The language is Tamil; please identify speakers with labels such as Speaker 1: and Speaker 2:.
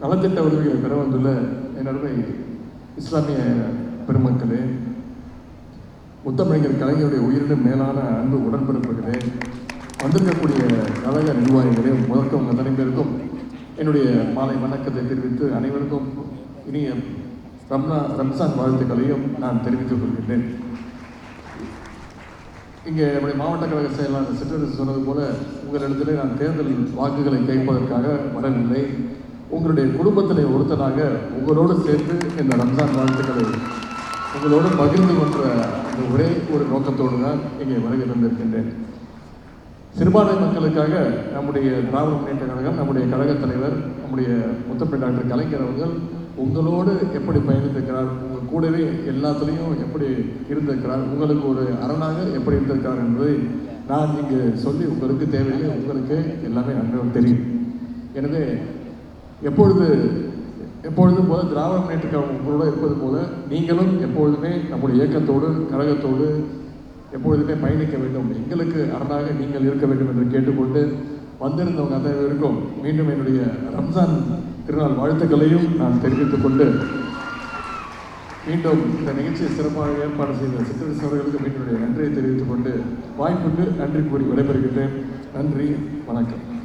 Speaker 1: நலத்திட்ட உதவிகளை பெற வந்துள்ள என்னுடைய இஸ்லாமிய பெருமக்களே முத்தமிழர் கலைஞருடைய உயிரினும் மேலான அன்பு உடன்பிறப்புகளே வந்திருக்கக்கூடிய கழக நிர்வாகிகளே முதற்கும் உங்கள் அத்தனை பேருக்கும் என்னுடைய மாலை வணக்கத்தை தெரிவித்து அனைவருக்கும் இனிய ரம்னா ரம்சான் வாழ்த்துக்களையும் நான் தெரிவித்துக் கொள்கின்றேன். இங்கே நம்முடைய மாவட்ட கழக செயலாளர் சிற்றரசு சொன்னது போல உங்களிடத்திலே நான் தேர்தல் வாக்குகளை கேட்பதற்காக வரவில்லை. உங்களுடைய குடும்பத்திலே ஒருத்தனாக உங்களோடு சேர்ந்து இந்த ரம்ஜான் வாழ்த்துக்களை உங்களோடு பகிர்ந்து கொன்ற அந்த ஒரே ஒரு நோக்கத்தோடு தான் இங்கே வருகை தந்திருக்கின்றேன். சிறுபான்மை மக்களுக்காக நம்முடைய திராவிட முன்னேற்ற கழகம் நம்முடைய கழகத் தலைவர் நம்முடைய முத்தப்பை டாக்டர் கலைஞர் அவர்கள் உங்களோடு எப்படி பயணித்திருக்கிறார் உங்கள் கூடவே எல்லாத்துலேயும் எப்படி இருந்திருக்கிறார் உங்களுக்கு ஒரு அரணாக எப்படி இருந்திருக்கிறார் என்பதை நான் இங்கு சொல்லி உங்களுக்கு தேவையில்லை உங்களுக்கு எல்லாமே நன்றாக தெரியும். எனவே எப்பொழுது எப்பொழுதும் போல திராவிட முன்னேற்ற கழகம் இருப்பது போல நீங்களும் எப்பொழுதுமே நம்முடைய இயக்கத்தோடு கழகத்தோடு எப்பொழுதுமே பயணிக்க வேண்டும். எங்களுக்கு அரணாக நீங்கள் இருக்க வேண்டும் என்று கேட்டுக்கொண்டு வந்திருந்தவங்க அத்தனை இருக்கும் மீண்டும் என்னுடைய ரம்ஜான் திருநாள் வாழ்த்துக்களையும் நான் தெரிவித்துக் கொண்டு மீண்டும் இந்த நிகழ்ச்சியை சிறப்பாக ஏற்பாடு செய்த சித்தரசு அவர்களுக்கு மீண்டும் என்னுடைய நன்றியை தெரிவித்துக் கொண்டு வாய்ப்புக்கு நன்றி கூறி விடைபெறுகின்றேன். நன்றி வணக்கம்.